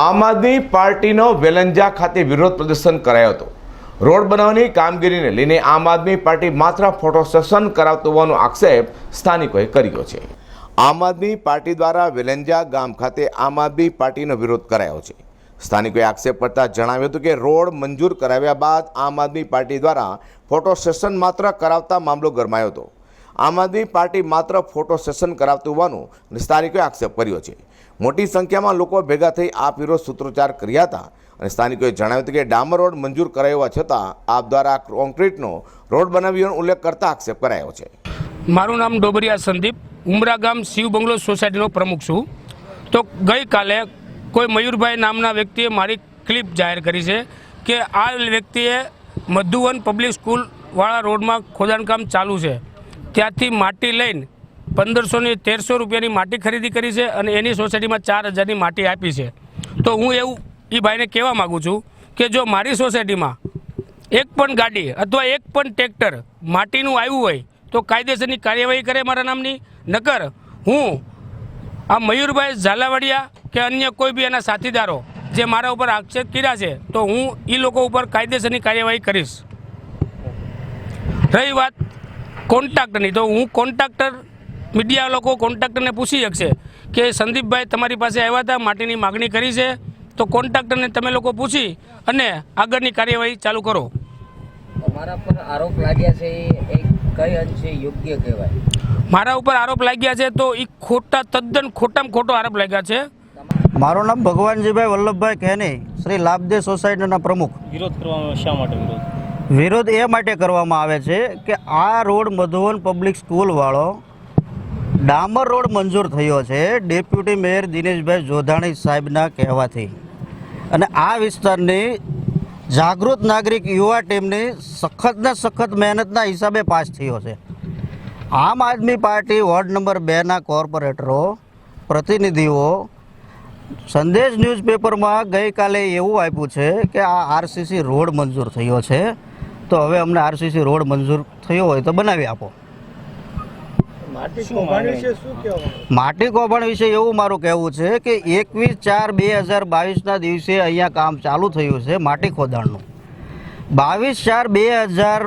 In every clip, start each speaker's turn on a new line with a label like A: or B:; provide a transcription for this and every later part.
A: આમ આદમી પાર્ટીનો વેલંજા ખાતે વિરોધ પ્રદર્શન કરાયો હતો. રોડ બનાવવાની કામગીરીને લઈને આમ આદમી પાર્ટી માત્ર ફોટો સેશન કરાવતું હોવાનો આક્ષેપ સ્થાનિકોએ કર્યો છે. આમ આદમી પાર્ટી દ્વારા વેલંજા ગામ ખાતે આમ આદમી પાર્ટીનો વિરોધ કરાયો છે. સ્થાનિકોએ આક્ષેપ કરતા જણાવ્યું હતું કે રોડ મંજૂર કરાવ્યા બાદ આમ આદમી પાર્ટી દ્વારા ફોટો સેશન માત્ર કરાવતા મામલો ગરમાયો હતો. આમ આદમી પાર્ટી માત્ર ફોટો સેશન કરાવતું હોવાનું સ્થાનિકોએ આક્ષેપ કર્યો છે. મોટી સંખ્યામાં લોકો ભેગા થઈ આ વિરોધ સૂત્રોચ્ચાર કર્યા હતા અને સ્થાનિકોએ જણાવ્યું હતું કે ડામર રોડ મંજૂર કરાયો છતાં આપ દ્વારા કોન્ક્રીટનો રોડ બનાવ્યોનો ઉલ્લેખ કરતા આક્ષેપ કરાયો છે.
B: મારું નામ ડોબરિયા સંદીપ, ઉમરા ગામ શિવ બંગલો સોસાયટીનો પ્રમુખ છું. તો ગઈકાલે કોઈ મયુરભાઈ નામના વ્યક્તિએ મારી ક્લિપ જાહેર કરી છે કે આ વ્યક્તિએ મધુવન પબ્લિક સ્કૂલવાળા રોડમાં ખોદાણકામ ચાલુ છે. ત્યાંથી માટી લઈને પંદરસોની તેરસો રૂપિયાની માટી ખરીદી કરી છે અને એની સોસાયટીમાં ચાર હજારની માટી આપી છે. તો હું એવું એ ભાઈને કહેવા માગું છું કે જો મારી સોસાયટીમાં એક પણ ગાડી અથવા એક પણ ટ્રેક્ટર માટીનું આવ્યું હોય, તો કાયદેસરની કાર્યવાહી કરે મારા નામની. નકર હું આ મયુરભાઈ ઝાલાવાડિયા કે અન્ય કોઈ બી એના સાથીદારો જે મારા ઉપર આક્ષેપ કર્યા છે, તો હું એ લોકો ઉપર કાયદેસરની કાર્યવાહી કરીશ. રહી વાત કોન્ટ્રાક્ટરની તો હું કોન્ટ્રાક્ટર મીડિયા લોકો કોન્ટ્રાક્ટરને પૂછી શકશે કે સંદીપભાઈ તમારી પાસે આવ્યા હતા માટીની માગણી કરી છે તો કોન્ટ્રાક્ટરને તમે લોકો પૂછી અને આગળની કાર્યવાહી ચાલુ કરો.
C: તમારા પર આરોપ લાગ્યા છે એ કઈ અંશે યોગ્ય કહેવાય?
B: મારા ઉપર આરોપ લાગ્યા છે તો એ ખોટા તદ્દન ખોટામાં ખોટો આરોપ લાગ્યા છે.
D: મારું નામ ભગવાનજીભાઈ વલ્લભભાઈ ખેની શ્રી લાભદેવ સોસાયટીના પ્રમુખ.
E: વિરોધ કરવામાં શા માટે વિરોધ?
D: વિરોધ એ માટે કરવામાં આવે છે કે આ રોડ મધુવન પબ્લિક સ્કૂલવાળો ડામર રોડ મંજૂર થયો છે ડેપ્યુટી મેયર દિનેશભાઈ જોધાણી સાહેબના કહેવાથી. અને આ વિસ્તારની જાગૃત નાગરિક યુવા ટીમની સખતને સખત મહેનતના હિસાબે પાસ થયો છે. આમ આદમી પાર્ટી વોર્ડ નંબર બેના કોર્પોરેટરો, પ્રતિનિધિઓ સંદેશ ન્યૂઝપેપરમાં ગઈકાલે એવું આપ્યું છે કે આ આરસીસી રોડ મંજૂર થયો છે. તો હવે અમને આરસીસી રોડ મંજૂર થયો હોય તો બનાવી આપો. માટી કૌભાંડ વિશે એવું મારું કહેવું છે કે એકવીસ ચાર બે હજાર બાવીસના દિવસે અહીંયા કામ ચાલુ થયું છે માટી ખોદાણનું. બાવીસ ચાર બે હજાર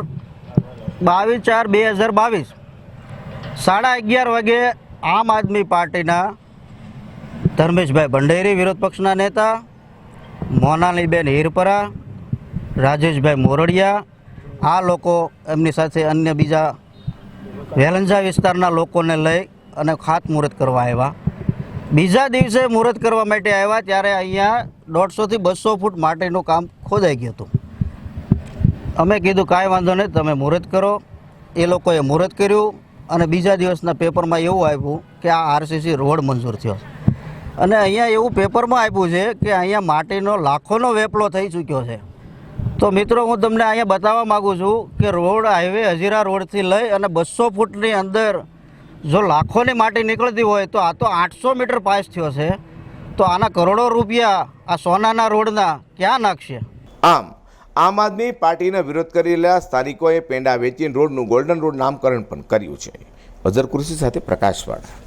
D: બાવીસ ચાર બે હજાર બાવીસ. સાડા અગિયાર વાગે આમ આદમી પાર્ટીના ધર્મેશભાઈ ભંડેરી વિરોધ પક્ષના નેતા મોનાલીબેન હીરપરા રાજેશભાઈ મોરડિયા આ લોકો એમની સાથે અન્ય બીજા વેલંજા વિસ્તારના લોકોને લઈ અને ખાતમુહૂર્ત કરવા આવ્યા. બીજા દિવસે મુહૂર્ત કરવા માટે આવ્યા ત્યારે અહીંયા દોઢસોથી બસો ફૂટ માટેનું કામ ખોદાઈ ગયું હતું. અમે કીધું, કાંઈ વાંધો નહીં, તમે મુહૂર્ત કરો. એ લોકોએ મુહૂર્ત કર્યું અને બીજા દિવસના પેપરમાં એવું આવ્યું કે આ આરસીસી રોડ મંજૂર થયો. અને અહીંયા એવું પેપરમાં આપ્યું છે કે અહીંયા માટીનો લાખોનો વેપલો થઈ ચૂક્યો છે. તો મિત્રો, હું તમને અહીંયા બતાવવા માગું છું કે રોડ હાઈવે હજીરા રોડથી લઈ અને બસો ફૂટની અંદર જો લાખોની માટી નીકળતી હોય તો આ તો આઠસો મીટર પાસ થયો છે. તો આના કરોડો રૂપિયા આ સોનાના રોડના ક્યાં નાખશે?
A: આમ આમ આદમી પાર્ટીનો વિરોધ કરી રહેલા સ્થાનિકોએ પેંડા વેચીને રોડનું ગોલ્ડન રોડ નામકરણ પણ કર્યું છે. અઝર કૃષિ સાથે પ્રકાશવાળા.